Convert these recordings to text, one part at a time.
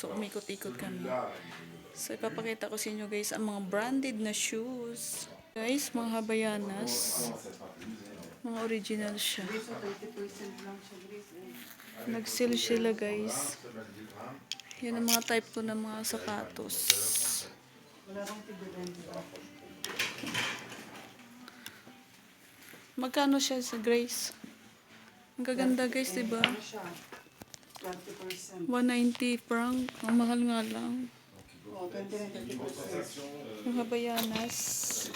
So, umikot-ikot kami. So, ipapakita ko sa inyo guys ang mga branded na shoes. Guys, mga habayanas. Mga original siya. Nag-sale sila guys. Yan ang mga type ko ng mga sapatos. Magkano siya sa Grace? Ang gaganda guys, di ba? 20%. 190 franc. Ang mahal nga lang. Oh, ganda ng 30%. Yung habayanas.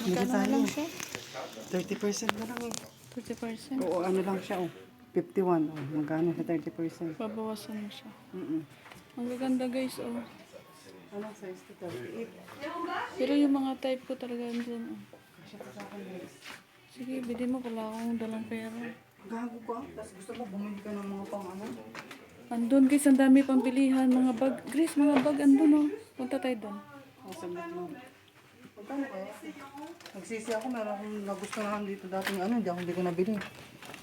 Magkano na lang siya? 30% na lang eh. 30%. Oo, ano lang siya oh. 51. Oh, magkano sa 30%? Babawasan mo siya. Mm-mm. Ang gaganda guys, oh. Anong size to 38? Pero yung mga type ko talaga andun, oh. Kasya ka sa akin guys. Sige, bili mo. Wala akong dalang pera. Gago ka. Tapos gusto mo bumili ka ng mga pang ano? Andun guys, ang dami pang bilihan. Mga bag. Grace, mga bag andun, oh. Punta tayo doon. Lang. Magkano kaya? Nagsisi ako, meron akong nagustuhan dito dating ano, hindi ako hindi ko nabili.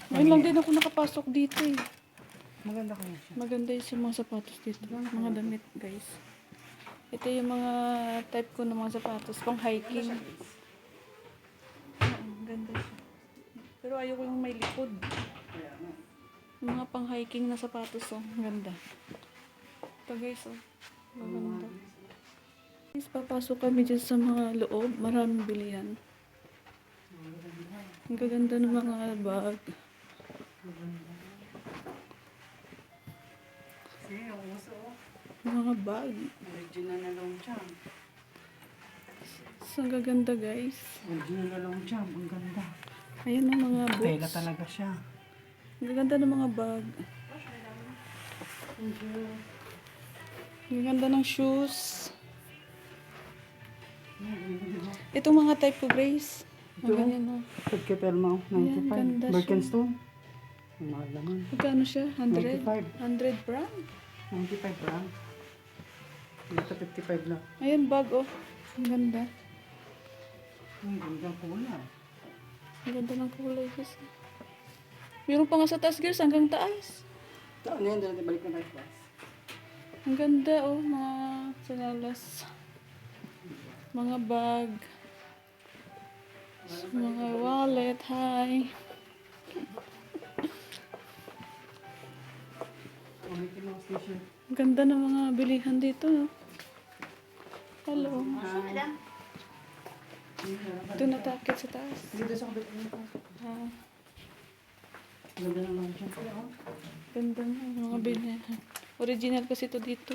Ngayon lang din ako nakapasok dito, eh. Maganda kaya siya. Maganda yung mga sapatos dito. Mga damit, guys. Ito yung mga type ko ng mga sapatos. Pang hiking. Ang ganda siya. Pero ayoko yung may likod. Mga pang hiking na sapatos, oh. Ang ganda. Ito, guys, oh. Maganda. Guys, papasok kami dyan sa mga loob. Maraming bilihan. Ang gaganda ng mga bag. Oh. Mga bag. Original na long. So, ang gaganda, guys. Original na long jam. Ang ganda. Ayan ang mga Tela boots. talaga siya. Ang ganda ng mga bag. Ang ganda ng shoes. Itong mga type ko, Grace. Ang ganyan, no? Pag Kepelma, Ayan, ganda 95. siya. Birkenstone. Ang mahal naman. Magkano siya? 100? 95. 100 brand? 95 lang. Dito 55 lang. Ayan, bag, oh. Ang ganda. Ang ganda pula. Ang ganda ng kulay, guys. Meron pa nga sa taas, girls, hanggang taas. Ito, ano yan? Dito balik na tayo class. Ang ganda, oh, mga sanalas. Mga bag. Mga wallet, hi. Ang ganda ng mga bilihan dito. no? Hello. Ito natakit sa taas. Dito sa kabit. Ah, ganda naman siya. oh. ganda ng mga bilihan. Original kasi ito dito.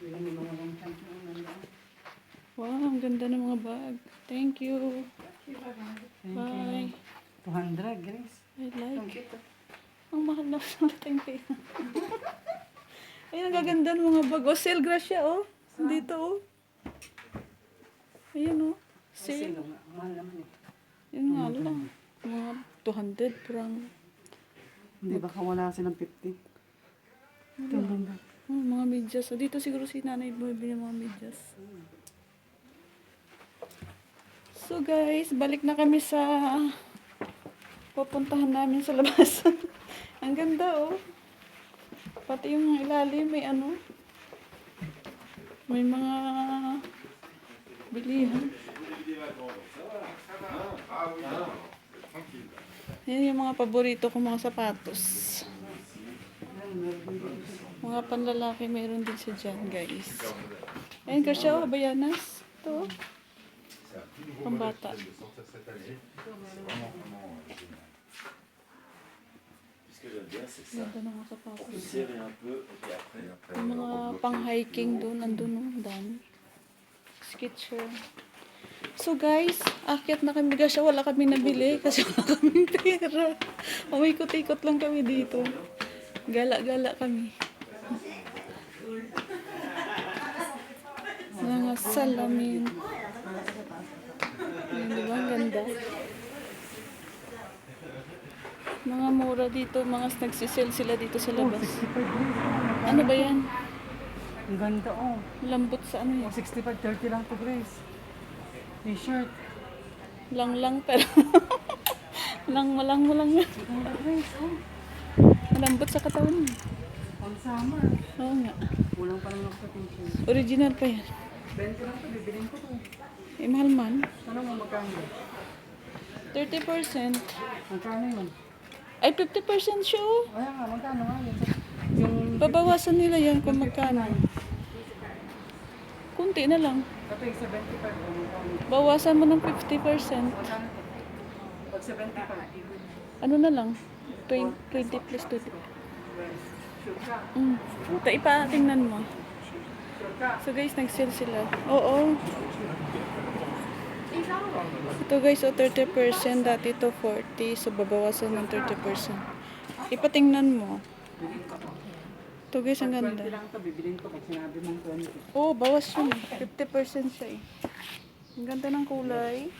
Yung na. Wow, ang ganda ng mga bag. Thank you. Bye. 200, Grace. I like. oh. Ang mahal na sa ating pera. Ayun, ang gaganda ng mga bag. Oh, sale gracia, oh. Dito, oh. Ayun, oh. Sale. lang, ang mahal naman eh. Yun nga lang. Mga 200 parang. Hindi baka wala silang 50. Ito ang ganda. Oh, mga medyas. Oh, dito siguro si nanay bumibili ng mga medyas. So guys, balik na kami sa pupuntahan namin sa labas. Ang ganda oh. Pati yung ilalim may ano. May mga bilihan. Yan yung mga paborito kong mga sapatos. Mga panlalaki meron din siya dyan, guys. Ayan siya, oh, bayanas. Ito, oh. Pambata. Ganda ng mga sapatos. Yung mga pang-hiking doon, nandun, oh, ang dami. Sketcher. So guys, akyat na kami gasya. Wala kami nabili kasi wala kaming pera. Umikot-ikot lang kami dito. Gala-gala kami. Mga salamin. Ayun, di ba? Ang ganda. Mga mura dito, mga nagsisell sila dito sa labas. 65 Grace. Ano ba yan? Ang ganda oh. Lambot sa ano yan? 65, 30 lang to Grace. T-shirt. Pero lang malang mo lang. Grace, oh. Malambot sa katawan. On summer. Oo nga. Kulang pa naman ako sa t-shirt. Original pa yan. 20 lang to, bibilin ko to. Eh, mahal man. Ano mo magkano? 30%. Magkano yun? Ay, 50% siya oh. Kaya nga, magkano nga yun? Yung Babawasan nila yan kung magkano. Kunti na lang. Yung 75 o magkano? Bawasan mo ng 50%. Magkano to? Pag 75. Ano na lang? 20, 20 plus 20. Sure ka? Mm. Ito, ipa, tingnan mo. So guys, nag-sale sila. Oo. Ito guys, o 30%. Dati ito 40. So babawasan ng 30%. Ipatingnan mo. Ito guys, ang 20 ganda. lang to, bibilin ko pag sinabi mong 20. Oo, bawas yun. 50% siya eh. Ang ganda ng kulay.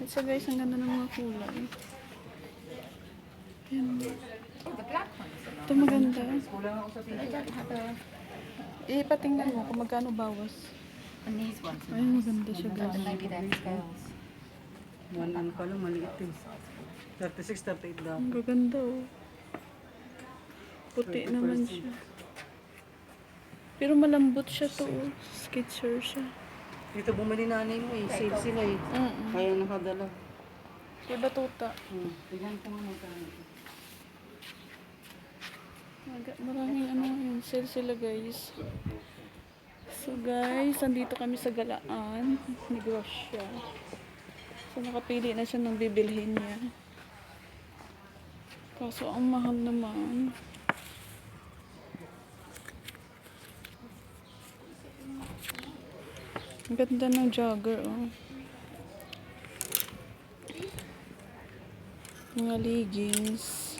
Ito guys, ang ganda ng mga kulay. Yan. Ito maganda. Kulang ako sa t-shirt. Ipatingnan mo kung magkano bawas. Ay, maganda siya guys. maybe they're scales. One ano pa lang, maliit eh. 36, 38 daw. Ang gaganda oh. Puti naman siya. Pero malambot siya to oh. Sketcher siya. Dito bumili nanay mo eh, sale sila eh. Mm Kaya nakadala. Diba tuta? Hmm. Tignan ko nga magkano. Maga- Maraming ano yun, sale sila guys. So guys, andito kami sa Galaan, Negosyo. So nakapili na siya ng bibilhin niya. Kaso ang mahal naman. Ang ganda ng jogger oh. Mga leggings.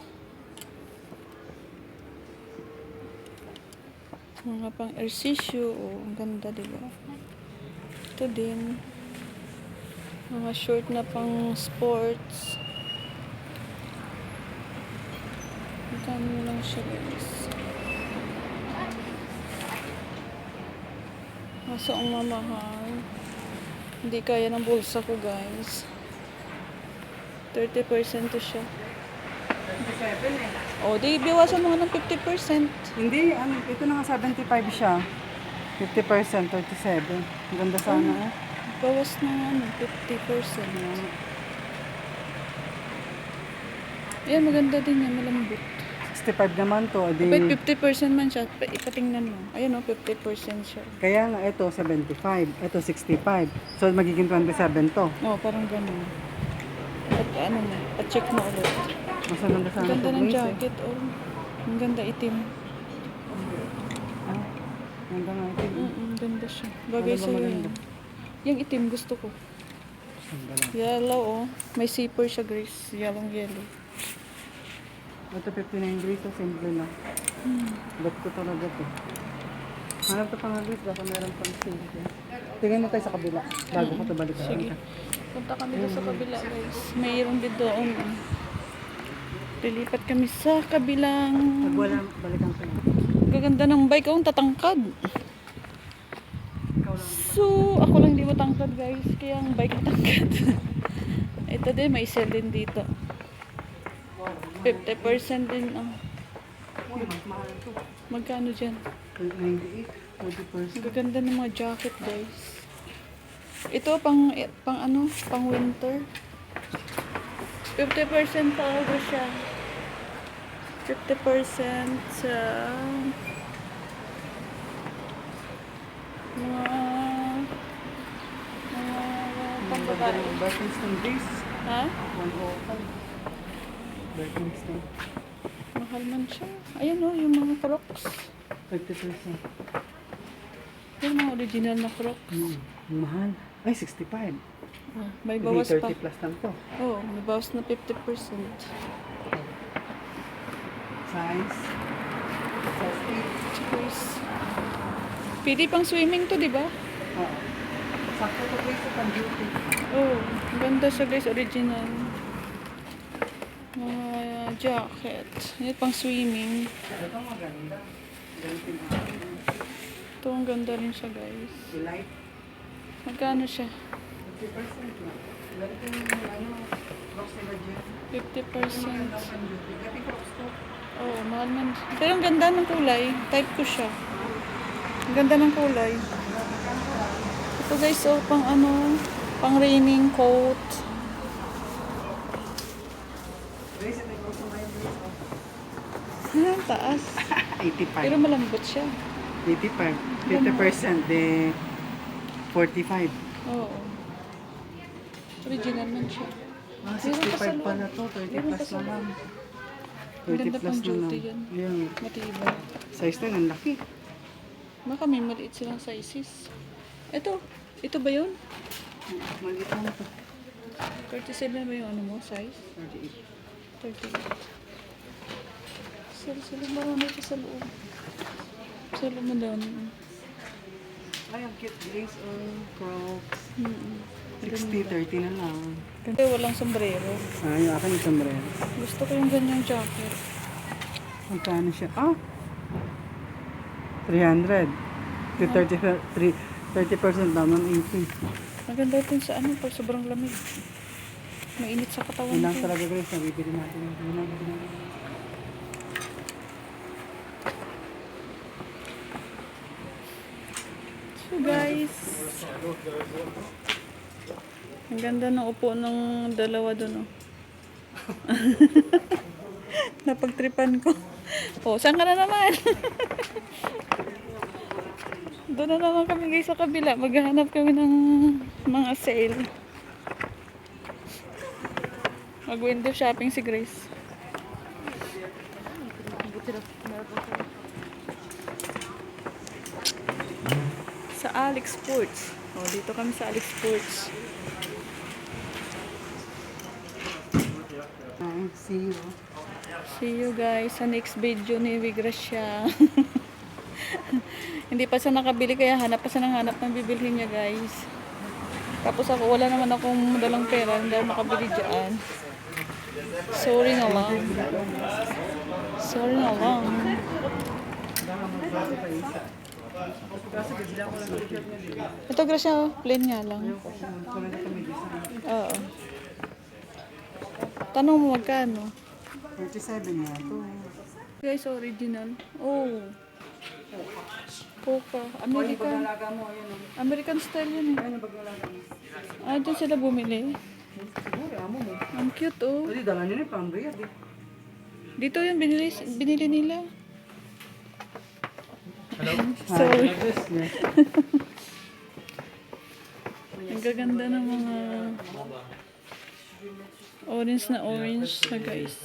Mga pang ersisyo. Oh, ang ganda, di ba? Ito din. Mga short na pang sports. Magkano lang siya, guys. Kaso ang mamahal. Hindi kaya ng bulsa ko, guys. 30% to siya. 27 eh. O, di, biwasan mo nga ng 50%. Hindi, ano, ito na nga 75 siya. 50%, 37. Ang ganda sana eh. Bawas na nga, ano, 50%. Ayan, maganda din yan, malambot. 65 naman to, di... Wait, 50% man siya. Pa- Ipatingnan mo. Ayan o, 50% siya. Kaya nga ito 75, ito 65. So magiging 27 to. Oo, parang ganun. At ano mo, pa-check mo ulit. Mas maganda Ang sana ganda to, ng Grace, eh. jacket, oh. Ang ganda itim. Ah, ganda nga ito. Mm ganda siya. Bagay Ano ba sa'yo maganda? yan. Yung itim gusto ko. Ganda. Yellow, oh. May zipper siya, Grace. Yellow, yellow. Ito 59 Grace, so simple lang. Bet ko talaga to. Hanap ko pa nga Grace, baka meron pang sale. Tingnan mo tayo sa kabila, bago ko ito balikan. Sige. Punta kami doon sa kabila, guys. Mayroon din doon. Lilipat kami sa kabilang... Pag wala, balikan ko. Gaganda ng bike. Oh, ang tatangkad. So, ako lang di matangkad, guys. Kaya ang bike matangkad. Ito din, may sale din dito. 50% din. Oh. Magkano dyan? 98, 40%. Ang gaganda ng mga jacket, guys. Ito, pang, eh, pang ano, pang winter. 50% pa over siya. 50% sa mga mga pambabae. ng Birkenstock Grace. Ha? 105. Birkenstock. Mahal man siya. Ayan o, yung mga crocs. 30%. Yung mga original na crocs. Ang mahal. Ay, 65. Oh, may Hindi, bawas 30 pa. plus lang to. Oo, oh, may bawas na 50%. Size. Size Cheers. Pwede pang swimming to, di ba? 8. Oo. Sakto to place sa duty. Oo, oh, ganda siya guys, original. Mga jacket. Yan pang swimming. Ito. Ito, ang ganda rin siya guys. Magkano siya? 50% na. Ganito yung ano, crocs nila dyan. 50%. Maganda ang duty. Gati crocs to. Oo, mahal man. Pero ang ganda ng kulay. Type ko siya. Ang ganda ng kulay. Ito guys, oh, pang ano, pang raining coat. Grace, ito yung gusto mo yung Grace. oh. Ah, taas. 85. Pero malambot siya. 85. 50% de 45. Oo. Original man siya. Ah, Meron pa sa 65 loob. pala to. 30 Meron pa plus na lang. Ang 30 ganda plus na lang. yan. Matibay. Size na, ang laki. Baka may maliit silang sizes. Ito. Ito ba yun? Maliit lang ito. 37 ba yung ano mo, size? 38. 38. Sila sila marami pa sa loob. Loob madami. Ay, ang cute. Grace or Crocs. Mm 60, 30 na lang. Kasi walang sombrero. Ah, yung akin yung sombrero. Gusto ko yung ganyang jacket. Magkano siya? Ah! 300. To 30, 30% down on 80. Maganda ito sa ano, pag sobrang lamig. Mainit sa katawan Yun lang talaga guys, nabibili natin. Yun lang bibili natin. So guys, ang ganda ng upo ng dalawa doon. Oh. Napagtripan ko. Oh, saan ka na naman? doon na naman kami guys sa kabila. Maghahanap kami ng mga sale. Mag-window shopping si Grace. Sa Alex Sports. Oh, dito kami sa Alex Sports. See you. See you guys sa next video ni Wigrasya. Hindi pa siya nakabili kaya hanap pa siya ng hanap ng bibilhin niya guys. Tapos ako wala naman akong dalang pera, hindi ako makabili dyan. Sorry na lang. Sorry na lang. Ito Gracia, plain nga lang. Oo. Tanong mo magkano? 37 nga ito. Guys, original. Oh. Poka. American. Oh. American style yun eh. Ah, dyan sila bumili. Ang cute oh. Eh. Dito yung binili, binili nila. Sorry. Yes. Ang gaganda ng mga orange na orange na guys.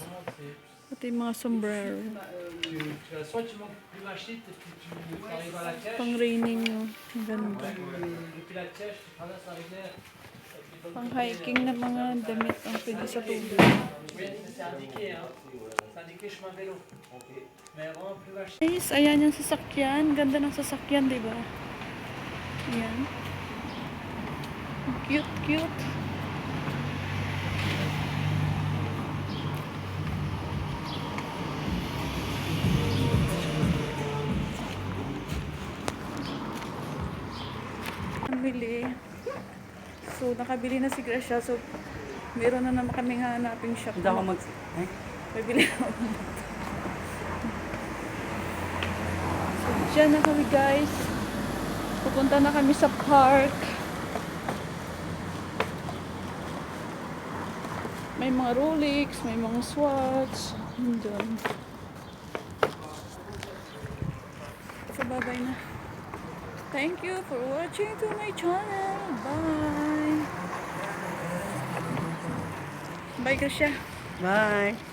Pati mga sombrero. Pang raining no. Ang ganda. Pang hiking na mga damit ang pwede sa tubig. Guys, ayan yung sasakyan. Ganda ng sasakyan, di ba? Ayan. Cute, cute. Namili. So, nakabili na si Gracia. So, meron na naman kaming hanaping shop. Hindi ako mag... Eh? Bibili ako. so, dyan na kami guys. Pupunta na kami sa park. May mga Rolex, may mga Swatch. Doon. So, bye-bye na. Thank you for watching to my channel. Bye! Bye, Gracia. Bye!